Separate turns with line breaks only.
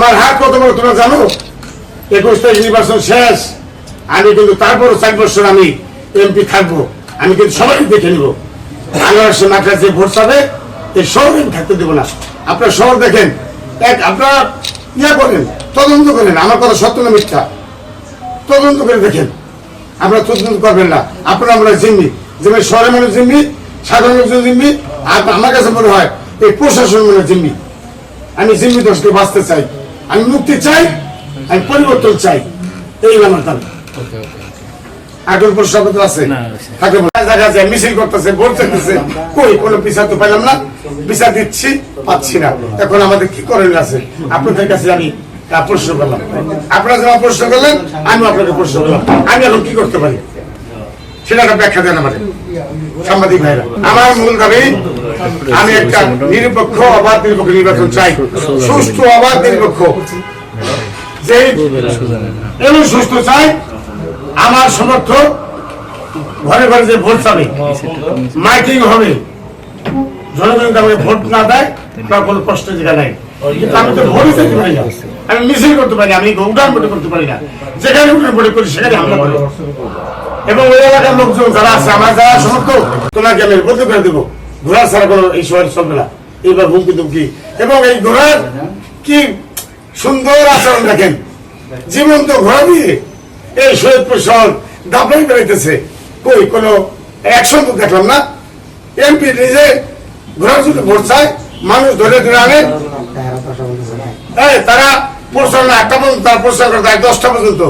আমার হাত কত বড় তোমরা জানো? একুশ তারিখ নির্বাচন শেষ। আমি কিন্তু তারপরও চার বছর আমি এমপি থাকব। আমি কিন্তু সবাই দেখে নিব। আনারসে মাঠে যে ভোট পাবে, এই শহর আমি থাকতে দেবো না। আপনার শহর দেখেন। এক, আপনারা ইয়া করেন, তদন্ত করেন। আমার কথা সত্য না মিথ্যা? তদন্ত করে দেখেন। আপনারা তদন্ত করবেন না। আপনারা আমরা জিম্মি। যেমন শহরের মানুষ জিম্মি, সাধারণ লোকজন জিম্মি, আর আমার কাছে মনে হয় এই প্রশাসন মনে জিম্মি। আমি জিম্মি দোষকে বাঁচতে চাই। আমি মুক্তি চাই আমি পরিবর্তন চাই। এই আমার দাবি। এখন প্রশ্ন আছে? তাকে দেখা যায় মিছিল করতেছে ভোট কই কোনো বিচার তো পাইলাম না। বিচার দিচ্ছি পাচ্ছি না। এখন আমাদের কি আছে? আপনাদের কাছে আমি প্রশ্ন করলাম। আপনারা প্রশ্ন করলেন আমি আপনাকে প্রশ্ন করলাম। আমি এখন কি করতে পারি? সেটা একটা ব্যাখ্যা দেন আমাদের সাংবাদিক ভাইরা। আমার মূল দাবি আমি একটা নিরপেক্ষ অবাধ নিরপেক্ষ নির্বাচন চাই। সুষ্ঠু অবাধ নিরপেক্ষ। যে এবং সুস্থ চাই আমার সমর্থক ঘরে ঘরে যে ভোট চাবে মাইকিং হবে জনগণ আমাকে ভোট না দেয় তার কোনো কষ্ট জায়গা নাই। আমি তো ভোটই চাইতে পারি না। আমি মিছিল করতে পারি আমি উঠান ভোটে করতে পারি না। যেখানে উঠান ভোটে করি সেখানে হামলা করি। এবং ওই এলাকার লোকজন যারা আছে আমার যারা সমর্থক তোমাকে আমি বলতে করে দেবো। ঘোড়া ছাড়া কোনো এই শহরে চলবে না। এইবার হুমকি তুমকি এবং এই ঘোড়ার কি সুন্দর আচরণ দেখেন। জীবন্ত ঘোড়া দিয়ে এই শহীদপুর শহর দাপড়াই বেড়াইতেছে। কই কোনো অ্যাকশন তো দেখলাম না? এমপি নিজে ঘোড়ার যদি ভোট চায় মানুষ ধরে ধরে আনে। তারা প্রচারণা একটা পর্যন্ত তারা প্রচার করে দেয় দশটা পর্যন্ত।